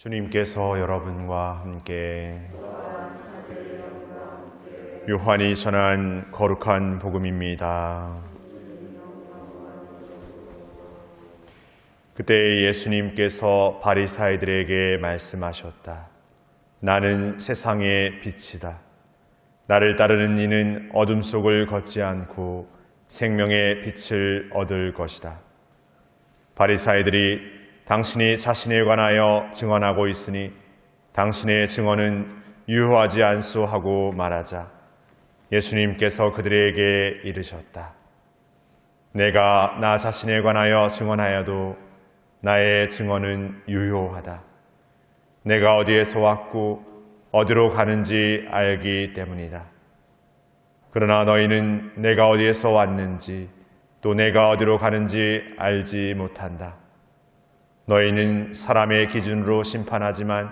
주님께서 여러분과 함께 요한이 전한 거룩한 복음입니다. 그때 예수님께서 바리사이들에게 말씀하셨다. 나는 세상의 빛이다. 나를 따르는 이는 어둠 속을 걷지 않고 생명의 빛을 얻을 것이다. 바리사이들이 당신이 자신에 관하여 증언하고 있으니 당신의 증언은 유효하지 않소 하고 말하자 예수님께서 그들에게 이르셨다. 내가 나 자신에 관하여 증언하여도 나의 증언은 유효하다. 내가 어디에서 왔고 어디로 가는지 알기 때문이다. 그러나 너희는 내가 어디에서 왔는지 또 내가 어디로 가는지 알지 못한다. 너희는 사람의 기준으로 심판하지만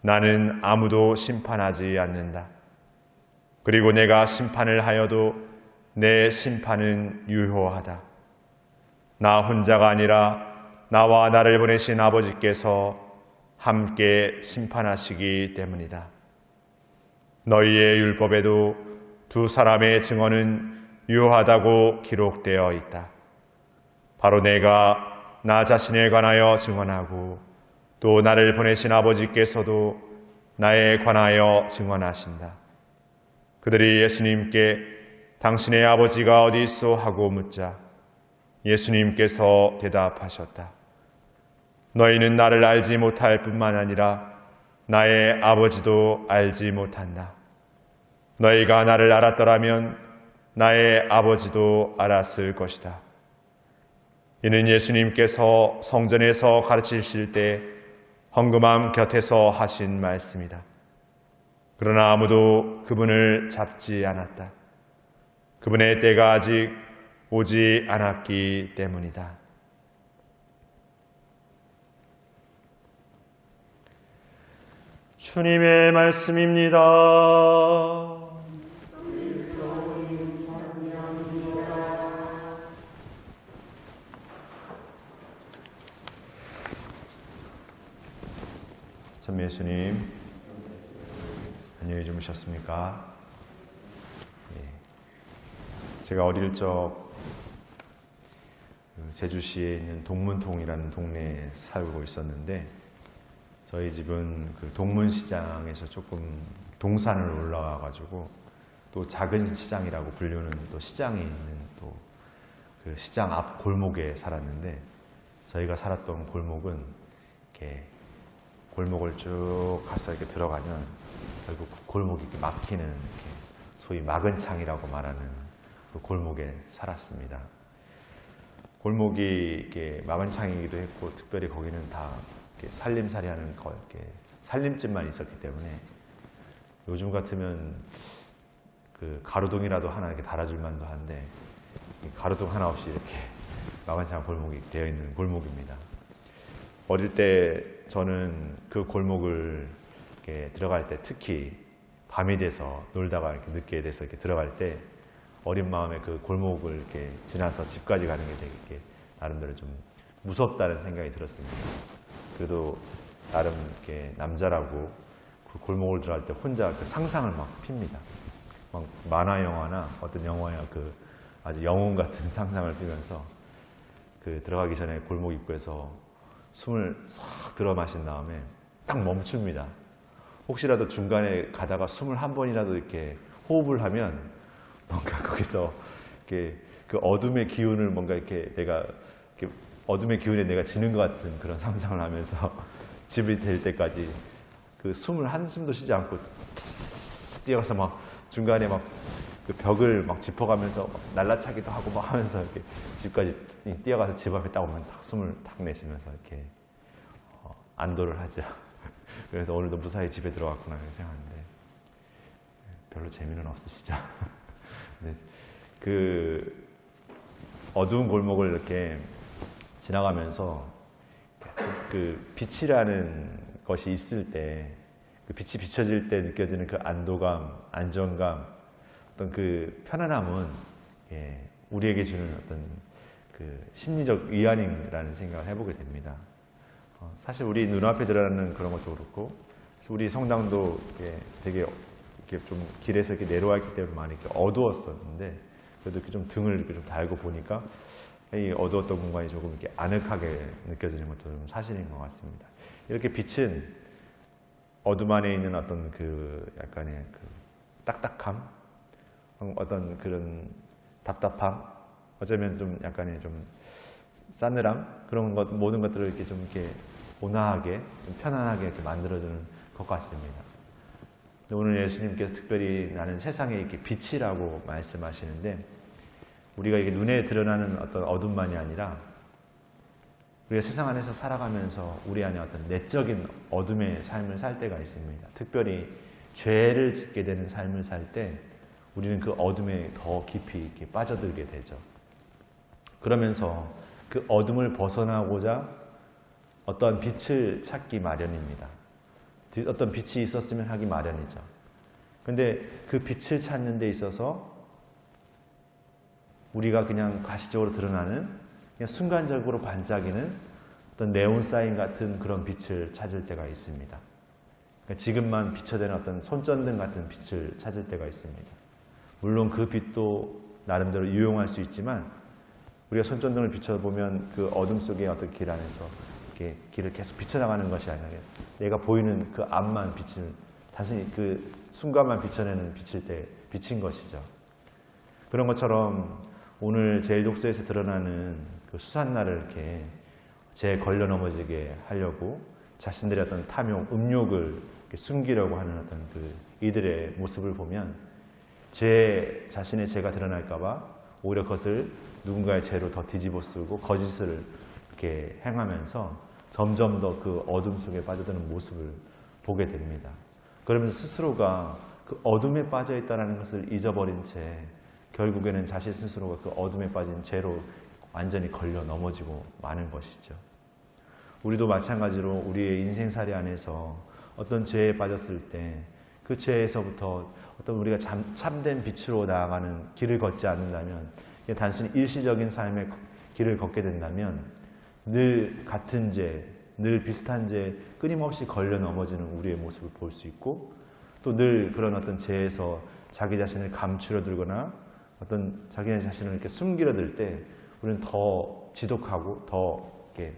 나는 아무도 심판하지 않는다. 그리고 내가 심판을 하여도 내 심판은 유효하다. 나 혼자가 아니라 나와 나를 보내신 아버지께서 함께 심판하시기 때문이다. 너희의 율법에도 두 사람의 증언은 유효하다고 기록되어 있다. 바로 내가 나 자신에 관하여 증언하고 또 나를 보내신 아버지께서도 나에 관하여 증언하신다. 그들이 예수님께 당신의 아버지가 어디 있어 하고 묻자 예수님께서 대답하셨다. 너희는 나를 알지 못할 뿐만 아니라 나의 아버지도 알지 못한다. 너희가 나를 알았더라면 나의 아버지도 알았을 것이다. 이는 예수님께서 성전에서 가르치실 때 헌금함 곁에서 하신 말씀이다. 그러나 아무도 그분을 잡지 않았다. 그분의 때가 아직 오지 않았기 때문이다. 주님의 말씀입니다. 참 예수님, 안녕히 주무셨습니까? 예. 제가 어릴 적그 제주시에 있는 동문통이라는 동네에 살고 있었는데 저희 집은 그 동문시장에서 조금 동산을 올라와 가지고 또 작은 시장이라고 불리는 또 시장이 있는 또 그 시장 앞 골목에 살았는데 저희가 살았던 골목은 이렇게 골목을 쭉 가서 이렇게 들어가면 결국 그 골목이 이렇게 막히는 이렇게 소위 막은 창이라고 말하는 그 골목에 살았습니다. 골목이 이렇게 막은 창이기도 했고 특별히 거기는 다 이렇게 살림살이 하는 거 이렇게 살림집만 있었기 때문에 요즘 같으면 그 가로등이라도 하나 이렇게 달아줄 만도 한데 이 가로등 하나 없이 이렇게 마관창 골목이 되어 있는 골목입니다. 어릴 때 저는 그 골목을 들어갈 때 특히 밤이 돼서 놀다가 이렇게 늦게 돼서 이렇게 들어갈 때 어린 마음에 그 골목을 이렇게 지나서 집까지 가는 게 되게 나름대로 좀 무섭다는 생각이 들었습니다. 그래도 나름 이렇게 남자라고 그 골목을 들어갈 때 혼자 그 상상을 막 핍니다. 막 만화 영화나 어떤 영화야 그 아주 영웅 같은 상상을 피면서 그 들어가기 전에 골목 입구에서 숨을 싹 들어 마신 다음에 딱 멈춥니다. 혹시라도 중간에 가다가 숨을 한 번이라도 이렇게 호흡을 하면 뭔가 거기서 이렇게 그 어둠의 기운을 뭔가 이렇게 내가 이렇게 어둠의 기운에 내가 지는 것 같은 그런 상상을 하면서 집이 될 때까지 그 숨을 한숨도 쉬지 않고 뛰어가서 막 중간에 막 그 벽을 막 짚어가면서 막 날라차기도 하고 막 하면서 이렇게 집까지 뛰어가서 집 앞에 딱 오면 딱 숨을 탁 내쉬면서 이렇게 어, 안도를 하죠. 그래서 오늘도 무사히 집에 들어갔구나 이렇게 생각하는데 별로 재미는 없으시죠. 근데 그 어두운 골목을 이렇게 지나가면서 그 빛이라는 것이 있을 때, 그 빛이 비춰질 때 느껴지는 그 안도감, 안정감, 어떤 그 편안함은 예, 우리에게 주는 어떤 그 심리적 위안이라는 생각을 해보게 됩니다. 어, 사실 우리 눈앞에 드러나는 그런 것도 그렇고 우리 성당도 이렇게 되게 이렇게 좀 길에서 이렇게 내려와 있기 때문에 많이 이렇게 어두웠었는데 그래도 이렇게 좀 등을 이렇게 좀 달고 보니까 이 어두웠던 공간이 조금 이렇게 아늑하게 느껴지는 것도 좀 사실인 것 같습니다. 이렇게 빛은 어둠 안에 있는 어떤 그 약간의 그 딱딱함, 어떤 그런 답답함, 어쩌면 좀 약간의 좀 싸늘함 그런 것 모든 것들을 이렇게 좀 이렇게 온화하게 좀 편안하게 이렇게 만들어주는 것 같습니다. 오늘 예수님께서 특별히 나는 세상에 이렇게 빛이라고 말씀하시는데 우리가 이게 눈에 드러나는 어떤 어둠만이 아니라 우리가 세상 안에서 살아가면서 우리 안에 어떤 내적인 어둠의 삶을 살 때가 있습니다. 특별히 죄를 짓게 되는 삶을 살 때 우리는 그 어둠에 더 깊이 이렇게 빠져들게 되죠. 그러면서 그 어둠을 벗어나고자 어떠한 빛을 찾기 마련입니다. 어떤 빛이 있었으면 하기 마련이죠. 근데 그 빛을 찾는 데 있어서 우리가 그냥 가시적으로 드러나는 그냥 순간적으로 반짝이는 어떤 네온 사인 같은 그런 빛을 찾을 때가 있습니다. 그러니까 지금만 비춰대는 어떤 손전등 같은 빛을 찾을 때가 있습니다. 물론 그 빛도 나름대로 유용할 수 있지만 우리가 손전등을 비춰보면 그 어둠 속의 어떤 길 안에서 이렇게 길을 계속 비춰나가는 것이 아니라 내가 보이는 그 앞만 빛을 단순히 그 순간만 비춰내는 빛일 때 빛인 것이죠. 그런 것처럼 오늘 제일 독서에서 드러나는 그 수산나를 이렇게 제 걸려 넘어지게 하려고 자신들의 어떤 탐욕, 음욕을 숨기려고 하는 어떤 그 이들의 모습을 보면 제 자신의 죄가 드러날까봐 오히려 그것을 누군가의 죄로 더 뒤집어 쓰고 거짓을 이렇게 행하면서 점점 더 그 어둠 속에 빠져드는 모습을 보게 됩니다. 그러면서 스스로가 그 어둠에 빠져 있다는 것을 잊어버린 채 결국에는 자신 스스로가 그 어둠에 빠진 죄로 완전히 걸려 넘어지고 마는 것이죠. 우리도 마찬가지로 우리의 인생살이 안에서 어떤 죄에 빠졌을 때 그 죄에서부터 어떤 우리가 참, 참된 빛으로 나아가는 길을 걷지 않는다면 단순히 일시적인 삶의 길을 걷게 된다면 늘 같은 죄, 늘 비슷한 죄 끊임없이 걸려 넘어지는 우리의 모습을 볼 수 있고 또 늘 그런 어떤 죄에서 자기 자신을 감추려 들거나 어떤 자기 자신을 이렇게 숨기려 들 때 우리는 더 지독하고 더 이렇게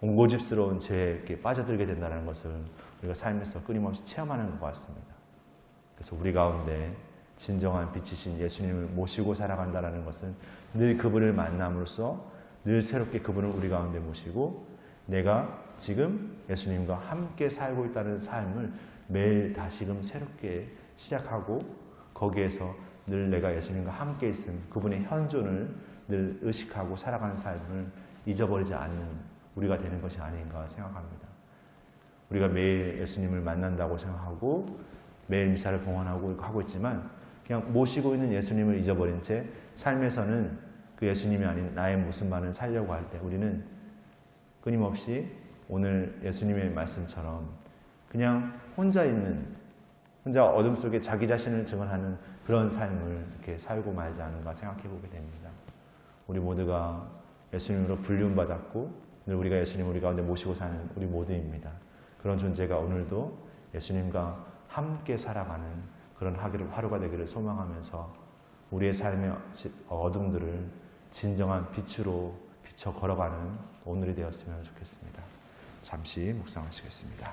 옹고집스러운 죄에 이렇게 빠져들게 된다는 것을 우리가 삶에서 끊임없이 체험하는 것 같습니다. 그래서 우리 가운데 진정한 빛이신 예수님을 모시고 살아간다는 것은 늘 그분을 만남으로써 늘 새롭게 그분을 우리 가운데 모시고 내가 지금 예수님과 함께 살고 있다는 삶을 매일 다시금 새롭게 시작하고 거기에서 늘 내가 예수님과 함께 있음 그분의 현존을 늘 의식하고 살아가는 삶을 잊어버리지 않는 우리가 되는 것이 아닌가 생각합니다. 우리가 매일 예수님을 만난다고 생각하고 매일 미사를 봉헌하고 하고 있지만 그냥 모시고 있는 예수님을 잊어버린 채 삶에서는 그 예수님이 아닌 나의 모습만을 살려고 할 때 우리는 끊임없이 오늘 예수님의 말씀처럼 그냥 혼자 있는 혼자 어둠 속에 자기 자신을 증언하는 그런 삶을 이렇게 살고 말지 않은가 생각해 보게 됩니다. 우리 모두가 예수님으로 불륜받았고 늘 우리가 예수님 우리 가운데 모시고 사는 우리 모두입니다. 그런 존재가 오늘도 예수님과 함께 살아가는 그런 하루가 되기를 소망하면서 우리의 삶의 어둠들을 진정한 빛으로 비춰 걸어가는 오늘이 되었으면 좋겠습니다. 잠시 묵상하시겠습니다.